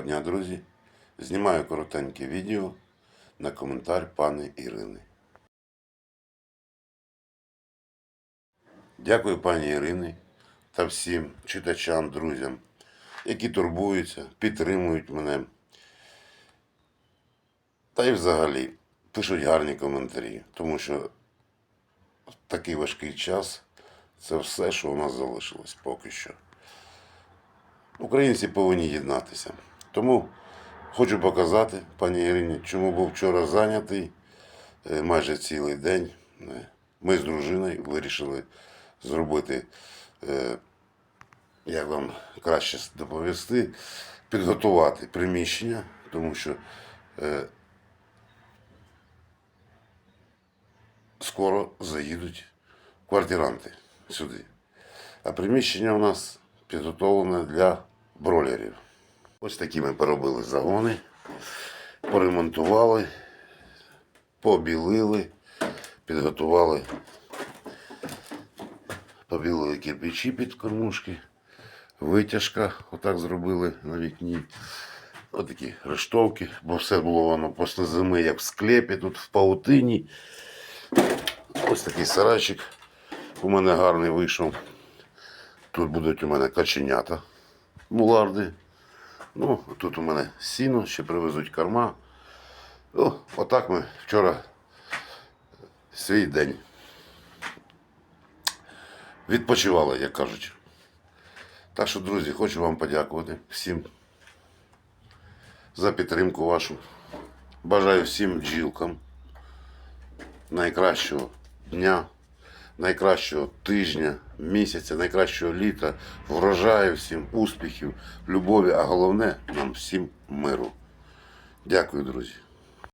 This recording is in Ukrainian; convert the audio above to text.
Доброго дня, друзі! Знімаю коротеньке відео на коментар пани Ірини. Дякую пані Ірині та всім читачам, друзям, які турбуються, підтримують мене. Та й взагалі пишуть гарні коментарі, тому що в такий важкий час це все, що у нас залишилось поки що. Українці повинні єднатися. Тому хочу показати пані Ірині, чому був вчора зайнятий е, майже цілий день. Е, Ми з дружиною вирішили зробити, е, як вам краще доповісти, підготувати приміщення, тому що скоро заїдуть квартиранти сюди. А приміщення у нас підготовлене для бролерів. Ось такі ми поробили загони, поремонтували, побілили, підготували, побілили кирпичі під кормушки, витяжка, отак зробили на вікні. Отакі рештовки, бо все було воно після зими, як в склепі, тут в паутині. Ось такий сарайчик у мене гарний вийшов. Тут будуть у мене каченята, муларди. Ну, тут у мене сіно, ще привезуть корма. Ну, отак ми вчора свій день відпочивали, як кажуть. Так що, друзі, хочу вам подякувати всім за підтримку вашу. Бажаю всім бджілкам найкращого дня, найкращого тижня, місяця, найкращого літа, врожаю всім, успіхів, любові, а головне нам всім миру. Дякую, друзі.